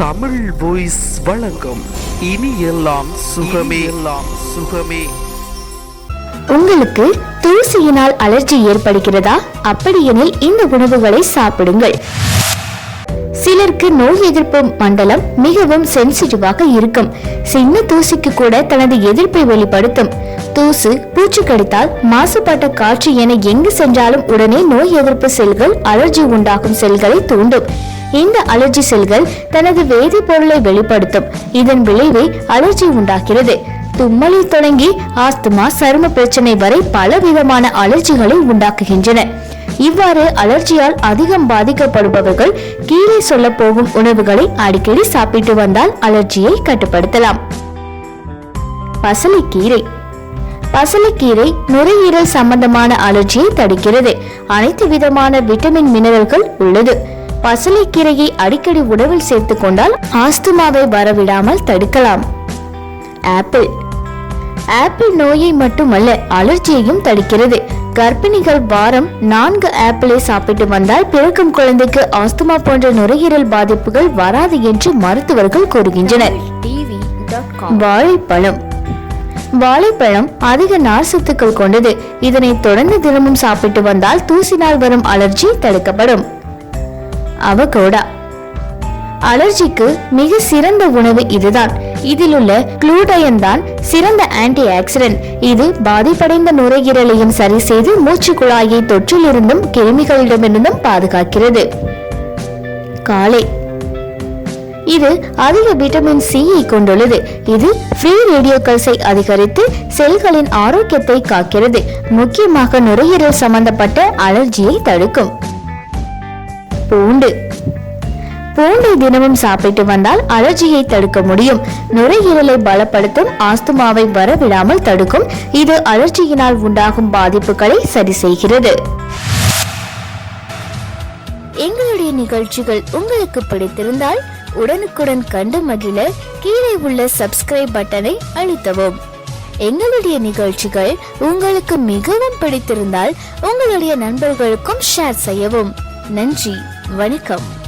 Tamil voice வழங்கும் இனி எல்லாம் சுகமே. எல்லாம் சுகமே. உங்களுக்கு தூசியினால் அலர்ஜி ஏற்படுகிறதா? அப்படியெனில் இந்த உணவுகளை சாப்பிடுங்கள். சிலருக்கு நோய் எதிர்ப்பு மண்டலம் மிகவும் சென்சிட்டிவாக இருக்கும். சின்ன தூசிக்கு கூட தனது எதிர்ப்பை வெளிப்படுத்தும். தூசு பூச்சி கடித்தால் மாசுபட்ட காற்று என எங்கு சென்றாலும் உடனே நோய் எதிர்ப்பு செல்கள் அலர்ஜி உண்டாக்கும் செல்களை தூண்டும். இந்த அலர்ஜி செல்கள் தனது வேதிப்பொருளை வெளிப்படுத்தும். இதன் விளைவை அலர்ஜி உண்டாகிறது தும்மலில் தொடங்கி ஆஸ்துமா சரும பிரச்சனை வரை பல விதமான அலர்ஜிகளை உண்டாக்குகின்றன. இவ்வாறு அலர்ஜியால் அதிகம் பாதிக்கப்படுபவர்கள் கீழே சொல்ல போகும் உணவுகளை அடிக்கடி சாப்பிட்டு வந்தால் அலர்ஜியை கட்டுப்படுத்தலாம். பசலைக்கீரை. பசலைக்கீரை நுரையீரல் சம்பந்தமான அலர்ஜியை தடுக்கிறது. அனைத்து விதமான விட்டமின் மினரல்கள் உள்ளது. பசலைக்கீரையை அடிக்கடி உணவில் சேர்த்துக் கொண்டால் ஆஸ்துமாவை வரவிடாமல் தடுக்கலாம். ஆப்பிள். ஆப்பிள் நோயை மட்டுமல்ல அலர்ஜியையும் தடுக்கிறது. கர்ப்பிணிகள் வாரம் நான்கு ஆப்பிளை சாப்பிட்டு வந்தால் பிறக்கும் குழந்தைக்கு ஆஸ்துமா போன்ற நுரையீரல் பாதிப்புகள் வராது என்று மருத்துவர்கள் கூறுகின்றனர். வாழைப்பழம். வாழைப்பழம் அதிக நார்சத்துக்கள் கொண்டது. இதனை தொடர்ந்து தினமும் சாப்பிட்டு வந்தால் தூசினால் வரும் அலர்ஜி தடுக்கப்படும். அவகோடா. அலர்ஜிக்கு மிக சிறந்த உணவு இதுதான். இதில் உள்ள தான் சிறந்த ஆன்டி ஆக்சிடென்ட் இது பாதிப்படைந்த நுரையீரலையும் சரி செய்து மூச்சு குழாயை தொற்றிலிருந்தும் கிருமிகளிடமிருந்தும் பாதுகாக்கிறது. காலை. இது அதிக விட்டமின் சியை கொண்டுள்ளது. இது ஃப்ரீ ரேடியோக்கல்ஸை அதிகரித்து செல்களின் ஆரோக்கியத்தை காக்கிறது. முக்கியமாக நுரையீரல் சம்பந்தப்பட்ட அலர்ஜியை தடுக்கும். பூண்டு. பூண்டை தினமும் சாப்பிட்டு வந்தால் அலர்ஜியை தடுக்க முடியும். நுரையீரலை பலப்படுத்தும் ஆஸ்துமாவை வரவிடாமல் தடுக்கும். இது அலர்ஜியினால் உண்டாகும் பாதிப்புகளை சரி செய்கிறது. எங்களுடைய நிகழ்ச்சிகள் உங்களுக்கு பிடித்திருந்தால் உடனுக்குடன் கண்டு மகிழ கீழே உள்ள சப்ஸ்கிரைப் பட்டனை அழுத்தவும். எங்களுடைய நிகழ்ச்சிகள் உங்களுக்கு மிகவும் பிடித்திருந்தால் உங்களுடைய நண்பர்களுக்கும் ஷேர் செய்யவும். நன்றி. வணக்கம்.